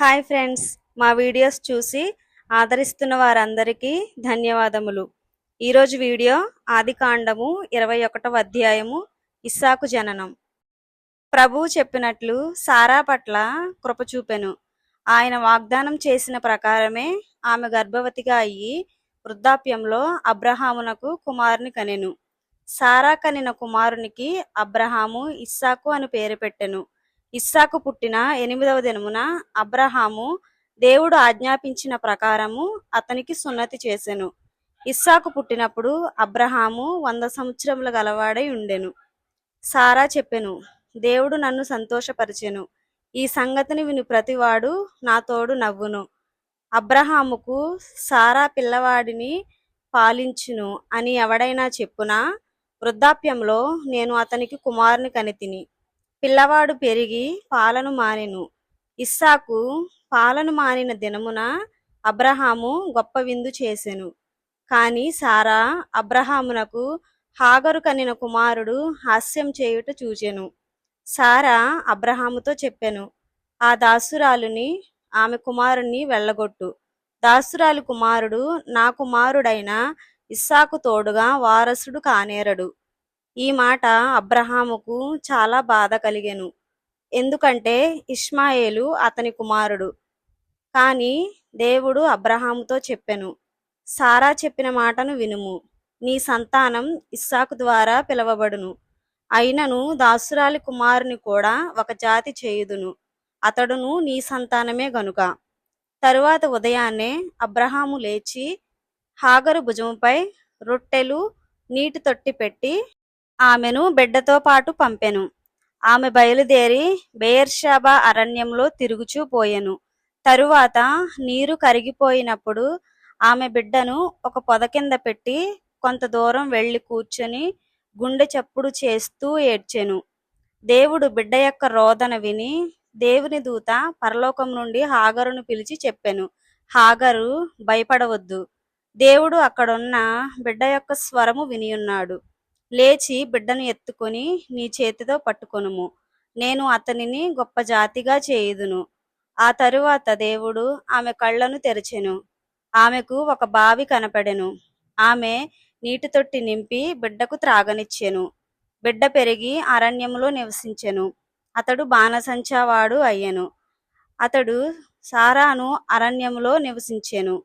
Hi friends మా videos చూసి ఆదరిస్తున్న వారందరికీ ధన్యవాదములు. ఈరోజు వీడియో ఆది కాండము ఇరవై ఒకటవ అధ్యాయము ఇస్సాకు జననం. ప్రభువు చెప్పినట్లు సారా పట్ల కృప చూపెను. ఆయన వాగ్దానం చేసిన ప్రకారమే ఆమె గర్భవతిగా అయ్యి వృద్ధాప్యంలో అబ్రహామునకు కుమారుని కనెను. సారా కనిన కుమారునికి అబ్రహాము ఇస్సాకు అని పేరు పెట్టెను. ఇస్సాకు పుట్టిన ఎనిమిదవ దినమున అబ్రహాము దేవుడు ఆజ్ఞాపించిన ప్రకారము అతనికి సున్నతి చేసెను. ఇస్సాకు పుట్టినప్పుడు అబ్రహాము వంద సంవత్సరముల గలవాడై ఉండెను. సారా చెప్పెను దేవుడు నన్ను సంతోషపరిచెను. ఈ సంగతిని విని ప్రతివాడు నా తోడు నవ్వును. అబ్రహాముకు సారా పిల్లవాడిని పాలించును అని ఎవడైనా చెప్పునా? వృద్ధాప్యంలో నేను అతనికి కుమారుని కనితిని. పిల్లవాడు పెరిగి పాలను మానెను. ఇస్సాకు పాలను మానిన దినమున అబ్రహాము గొప్ప విందు చేసెను. కాని సారా అబ్రహామునకు హాగరు కనిన కుమారుడు హాస్యం చేయుట చూచెను. సారా అబ్రహాముతో చెప్పెను ఆ దాసురాలుని ఆమె కుమారుణ్ణి వెళ్ళగొట్టు. దాసురాలు కుమారుడు నా కుమారుడైన ఇస్సాకు తోడుగా వారసుడు కానేరడు. ఈ మాట అబ్రహాముకు చాలా బాధ కలిగెను. ఎందుకంటే ఇష్మాయేలు అతని కుమారుడు. కానీ దేవుడు అబ్రహాముతో చెప్పెను. సారా చెప్పిన మాటను వినుము. నీ సంతానం ఇస్సాకు ద్వారా పిలవబడును. అయినను దాసురాలి కుమారుని కూడా ఒక జాతి చేయుదును. అతడును నీ సంతానమే గనుక. తరువాత ఉదయాన్నే అబ్రహాము లేచి హాగరు భుజముపై రొట్టెలు నీటి తొట్టి పెట్టి ఆమెను బిడ్డతో పాటు పంపెను. ఆమె బయలుదేరి బెయర్షాబా అరణ్యంలో తిరుగుచూ పోయెను. తరువాత నీరు కరిగిపోయినప్పుడు ఆమె బిడ్డను ఒక పొద కింద పెట్టి కొంత దూరం వెళ్ళి కూర్చొని గుండె చప్పుడు చేస్తూ ఏడ్చెను. దేవుడు బిడ్డ యొక్క రోదన విని దేవుని దూత పరలోకం నుండి హాగరును పిలిచి చెప్పెను. హాగరు భయపడవద్దు. దేవుడు అక్కడున్న బిడ్డ యొక్క స్వరము వినియున్నాడు. లేచి బిడ్డను ఎత్తుకొని నీ చేతితో పట్టుకొనుము. నేను అతనిని గొప్ప జాతిగా చేయుదును. ఆ తరువాత దేవుడు ఆమె కళ్ళను తెరిచెను. ఆమెకు ఒక బావి కనపడెను. ఆమె నీటి తొట్టి నింపి బిడ్డకు త్రాగనిచ్చెను. బిడ్డ పెరిగి అరణ్యములో నివసించెను. అతడు బాణసంచావాడు అయ్యెను. అతడు సారాను అరణ్యములో నివసించెను.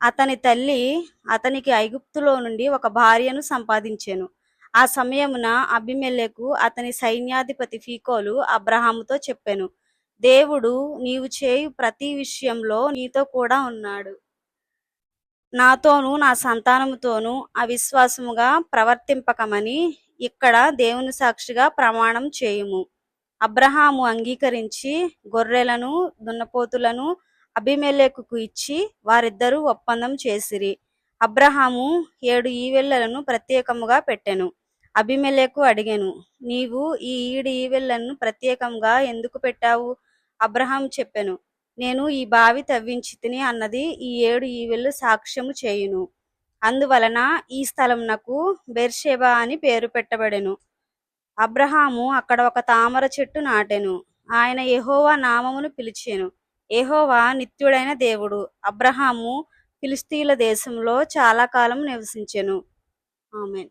అతని తల్లి అతనికి ఐగుప్తులో నుండి ఒక భార్యను సంపాదించెను. ఆ సమయమున అభిమెలెకు అతని సైన్యాధిపతి ఫీకోలు అబ్రహాముతో చెప్పెను దేవుడు నీవు చేయు ప్రతి విషయంలో నీతో కూడా ఉన్నాడు. నాతోనూ నా సంతానముతోనూ అవిశ్వాసముగా ప్రవర్తింపకమని ఇక్కడ దేవుని సాక్షిగా ప్రమాణం చేయుము. అబ్రహాము అంగీకరించి గొర్రెలను దున్నపోతులను అభిమెలెకుకు ఇచ్చి వారిద్దరూ ఒప్పందం చేసిరి. అబ్రహాము ఏడు ఈవెళ్ళను ప్రత్యేకముగా పెట్టెను. అభిమెలకు అడిగాను. నీవు ఈ ఈడు ఈవెళ్ళను ప్రత్యేకంగా ఎందుకు పెట్టావు? అబ్రహాం చెప్పెను. నేను ఈ బావి తవ్వించి తిని అన్నది ఈ ఏడు ఈవెళ్ళు సాక్ష్యము చేయును. అందువలన ఈ స్థలంనకు బెర్షెబా అని పేరు పెట్టబడెను. అబ్రహాము అక్కడ ఒక తామర చెట్టు నాటెను. ఆయన ఎహోవా నామమును పిలిచెను. ఎహోవా నిత్యుడైన దేవుడు. అబ్రహాము ఫిలిస్తీన్ల దేశంలో చాలా కాలం నివసించెను. ఆమెన్.